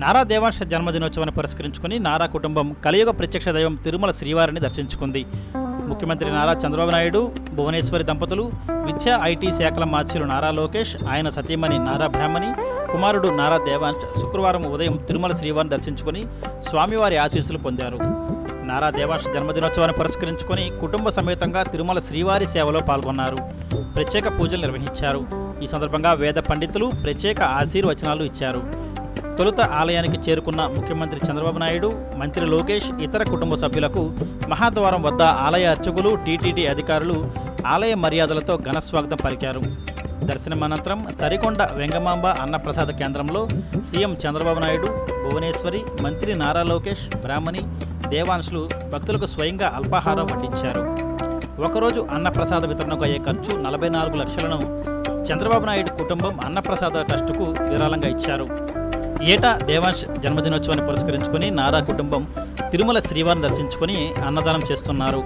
నారా దేవాంశ జన్మదినోత్సవాన్ని పురస్కరించుకుని నారా కుటుంబం కలియుగ ప్రత్యక్ష దైవం తిరుమల శ్రీవారిని దర్శించుకుంది. ముఖ్యమంత్రి నారా చంద్రబాబు నాయుడు భువనేశ్వరి దంపతులు విద్యా ఐటీ శాఖల మార్చిలు నారా లోకేష్ ఆయన సతీమణి నారా బ్రాహ్మణి కుమారుడు నారా దేవాంశ్ శుక్రవారం ఉదయం తిరుమల శ్రీవారిని దర్శించుకుని స్వామివారి ఆశీస్సులు పొందారు. నారా దేవాంశ జన్మదినోత్సవాన్ని పురస్కరించుకొని కుటుంబ సమేతంగా తిరుమల శ్రీవారి సేవలో పాల్గొన్నారు. ప్రత్యేక పూజలు నిర్వహించారు. ఈ సందర్భంగా వేద పండితులు ప్రత్యేక ఆశీర్వచనాలు ఇచ్చారు. తొలుత ఆలయానికి చేరుకున్న ముఖ్యమంత్రి చంద్రబాబు నాయుడు మంత్రి లోకేష్ ఇతర కుటుంబ సభ్యులకు మహాద్వారం వద్ద ఆలయ అర్చకులు టీటీడీ అధికారులు ఆలయ మర్యాదలతో ఘనస్వాగతం పలికారు. దర్శనం అనంతరం తరికొండ వెంగమాంబ అన్నప్రసాద కేంద్రంలో సీఎం చంద్రబాబు నాయుడు భువనేశ్వరి మంత్రి నారా లోకేష్ బ్రాహ్మణి దేవాంశులు భక్తులకు స్వయంగా అల్పాహారం వడ్డించారు. ఒకరోజు అన్నప్రసాద వితరణకు అయ్యే ఖర్చు నలభై నాలుగు లక్షలను చంద్రబాబు నాయుడు కుటుంబం అన్నప్రసాద ట్రస్టుకు విరాళంగా ఇచ్చారు. ఏటా దేవాంశ్ జన్మదినోత్సవాన్ని పురస్కరించుకొని నారా కుటుంబం తిరుమల శ్రీవారిని దర్శించుకొని అన్నదానం చేస్తున్నారు.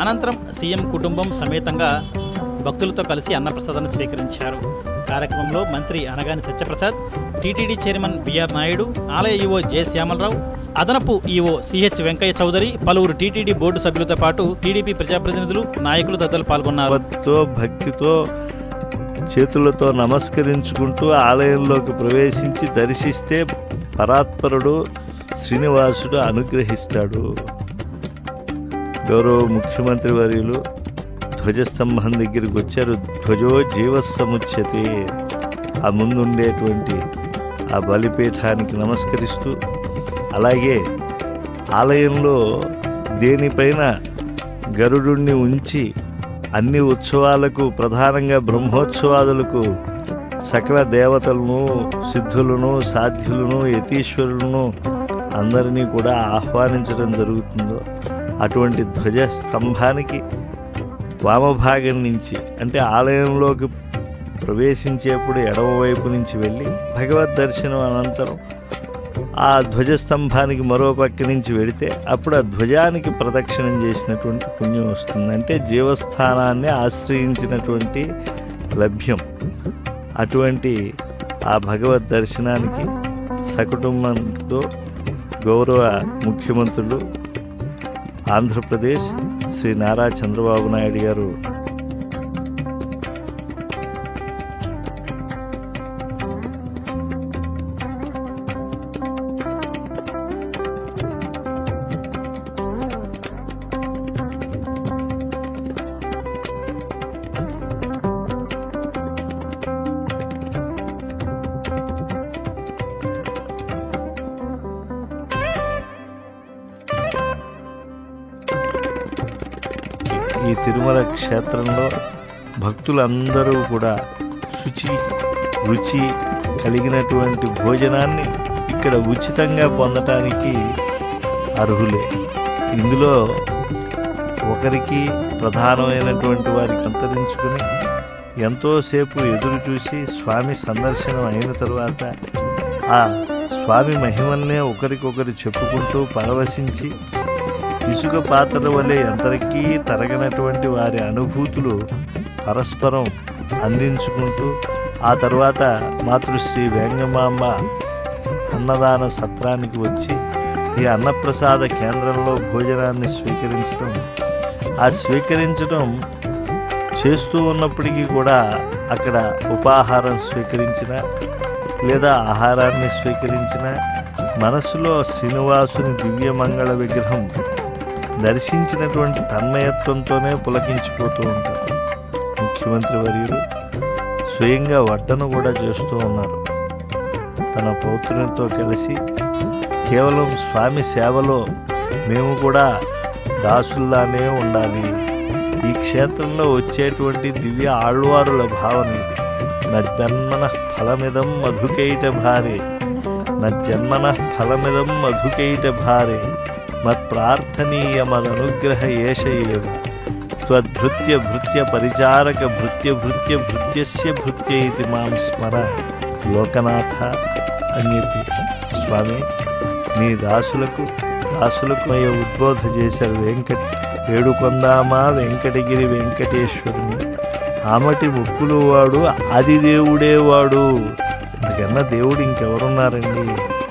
అనంతరం సీఎం కుటుంబం సమేతంగా భక్తులతో కలిసి అన్నప్రసాదాన్ని స్వీకరించారు. కార్యక్రమంలో మంత్రి Anagani Satyaprasad TTD chairman BR Naidu ఆలయ ఈవో జె శ్యామలరావు అదనపు ఈవో సిహెచ్ వెంకయ్య చౌదరి పలువురు టీటీడీ బోర్డు సభ్యులతో పాటు టీడీపీ ప్రజాప్రతినిధులు నాయకులు తదితరులు పాల్గొన్నారు. భక్తితో భక్తితో చేతులతో నమస్కరించుకుంటూ ఆలయంలోకి ప్రవేశించి దర్శిస్తే పరాత్పరుడు శ్రీనివాసుడు అనుగ్రహిస్తాడు. గౌరవ ముఖ్యమంత్రి వర్యులు ధ్వజస్తంభం దగ్గరికి వచ్చారు. ధ్వజో జీవసముచ్యతే ఆ ముందుండేటువంటి ఆ బలిపీఠానికి నమస్కరిస్తూ అలాగే ఆలయంలో దేనిపైన గరుడుణ్ణి ఉంచి అన్ని ఉత్సవాలకు ప్రధానంగా బ్రహ్మోత్సవాదులకు సకల దేవతలను సిద్ధులను సాధ్యులను యతీశ్వరులను అందరినీ కూడా ఆహ్వానించడం జరుగుతుందో అటువంటి ధ్వజ స్తంభానికి వామభాగం నుంచి అంటే ఆలయంలోకి ప్రవేశించేప్పుడు ఎడమవైపు నుంచి వెళ్ళి భగవద్ దర్శనం అనంతరం ఆ ధ్వజస్తంభానికి మరో పక్క నుంచి వెడితే అప్పుడు ఆ ధ్వజానికి ప్రదక్షిణం చేసినటువంటి పుణ్యం వస్తుంది అంటే జీవస్థానాన్ని ఆశ్రయించినటువంటి లభ్యం. అటువంటి ఆ భగవద్ దర్శనానికి సకుటుంబంతో గౌరవ ముఖ్యమంత్రులు ఆంధ్రప్రదేశ్ శ్రీ నారా చంద్రబాబు నాయుడు గారు ఈ తిరుమల క్షేత్రంలో భక్తులందరూ కూడా శుచి రుచి కలిగినటువంటి భోజనాన్ని ఇక్కడ ఉచితంగా పొందటానికి అర్హులే. ఇందులో ఒకరికి ప్రధానమైనటువంటి వారికి అంతరించుకుని ఎంతోసేపు ఎదురు చూసి స్వామి సందర్శనం అయిన తర్వాత ఆ స్వామి మహిమల్నే ఒకరికొకరు చెప్పుకుంటూ పరవశించి ఇసుక పాత్రల వలె ఎంతరికీ తరగనటువంటి వారి అనుభూతులు పరస్పరం అందించుకుంటూ ఆ తర్వాత మాతృశ్రీ వేంగమాంబ అన్నదాన సత్రానికి వచ్చి ఈ అన్నప్రసాద కేంద్రంలో భోజనాన్ని స్వీకరించడం ఆ స్వీకరించడం చేస్తూ ఉన్నప్పటికీ కూడా అక్కడ ఉపాహారం స్వీకరించిన లేదా ఆహారాన్ని స్వీకరించిన మనసులో శ్రీనివాసుని దివ్యమంగళ విగ్రహం దర్శించినటువంటి తన్మయత్వంతోనే పులకించిపోతూ ఉంటారు. ముఖ్యమంత్రి వర్యులు స్వయంగా వడ్డను కూడా చేస్తూ ఉన్నారు. తన పౌత్రునితో కలిసి కేవలం స్వామి సేవలో మేము కూడా దాసుల్లానే ఉండాలి. ఈ క్షేత్రంలో వచ్చేటువంటి దివ్య ఆళ్వారుల భావన ఇది. నజన్మన ఫలమిదం మధుకైట భారే. జన్మన ఫలమిదం మధుకైట భారే. మత్ప్రార్థనీయ మదనుగ్రహ త్వద్భృత్య భృత్య పరిచారక భృత్య భృత్య భృత్యస్య భృత్య ఇది మాం స్మర. లోకనాథ అని స్వామి నీ దాసులకు దాసులకు అయ్యే ఉద్బోధ చేశారు వెంకట వేడుకొందామా వెంకటగిరి వెంకటేశ్వరుని. ఆమటి ముక్కులు వాడు ఆదిదేవుడే వాడు అందుకన్నా దేవుడు ఇంకెవరున్నారండి?